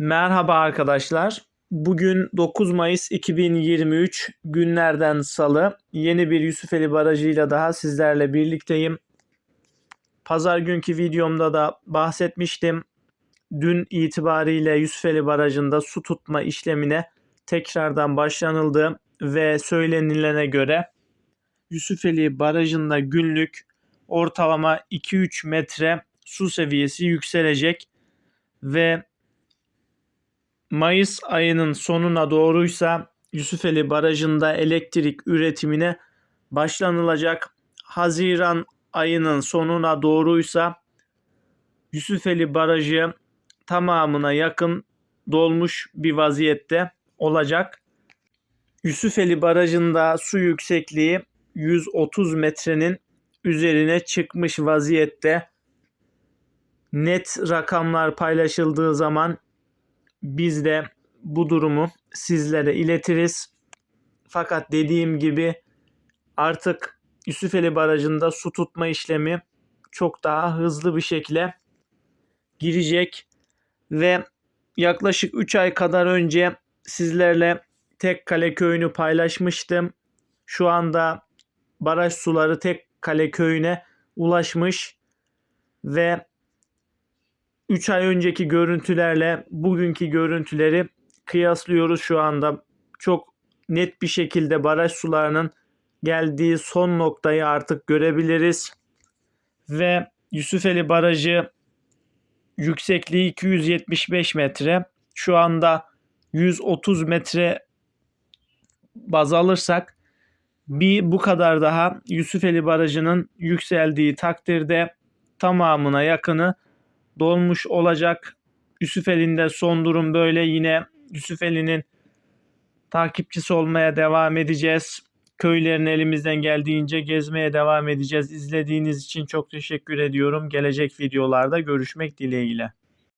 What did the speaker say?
Merhaba arkadaşlar. Bugün 9 Mayıs 2023 günlerden salı. Yeni bir Yusufeli Barajı'yla daha sizlerle birlikteyim. Pazar günkü videomda da bahsetmiştim. Dün itibariyle Yusufeli Barajı'nda su tutma işlemine tekrardan başlanıldı ve söylenilene göre Yusufeli Barajı'nda günlük ortalama 2-3 metre su seviyesi yükselecek ve Mayıs ayının sonuna doğruysa Yusufeli Barajı'nda elektrik üretimine başlanılacak. Haziran ayının sonuna doğruysa Yusufeli Barajı tamamına yakın dolmuş bir vaziyette olacak. Yusufeli Barajı'nda su yüksekliği 130 metrenin üzerine çıkmış vaziyette. Net rakamlar paylaşıldığı zaman biz de bu durumu sizlere iletiriz. Fakat dediğim gibi artık Yusufeli Barajı'nda su tutma işlemi çok daha hızlı bir şekilde girecek ve yaklaşık 3 ay kadar önce sizlerle Tekkale köyünü paylaşmıştım. Şu anda baraj suları Tekkale köyüne ulaşmış ve 3 ay önceki görüntülerle bugünkü görüntüleri kıyaslıyoruz şu anda. Çok net bir şekilde baraj sularının geldiği son noktayı artık görebiliriz. Ve Yusufeli Barajı yüksekliği 275 metre. Şu anda 130 metre baz alırsak bir bu kadar daha Yusufeli Barajı'nın yükseldiği takdirde tamamına yakını dolmuş olacak. Yusufeli'nde son durum böyle. Yine Yusufeli'nin takipçisi olmaya devam edeceğiz. Köylerini elimizden geldiğince gezmeye devam edeceğiz. İzlediğiniz için çok teşekkür ediyorum. Gelecek videolarda görüşmek dileğiyle.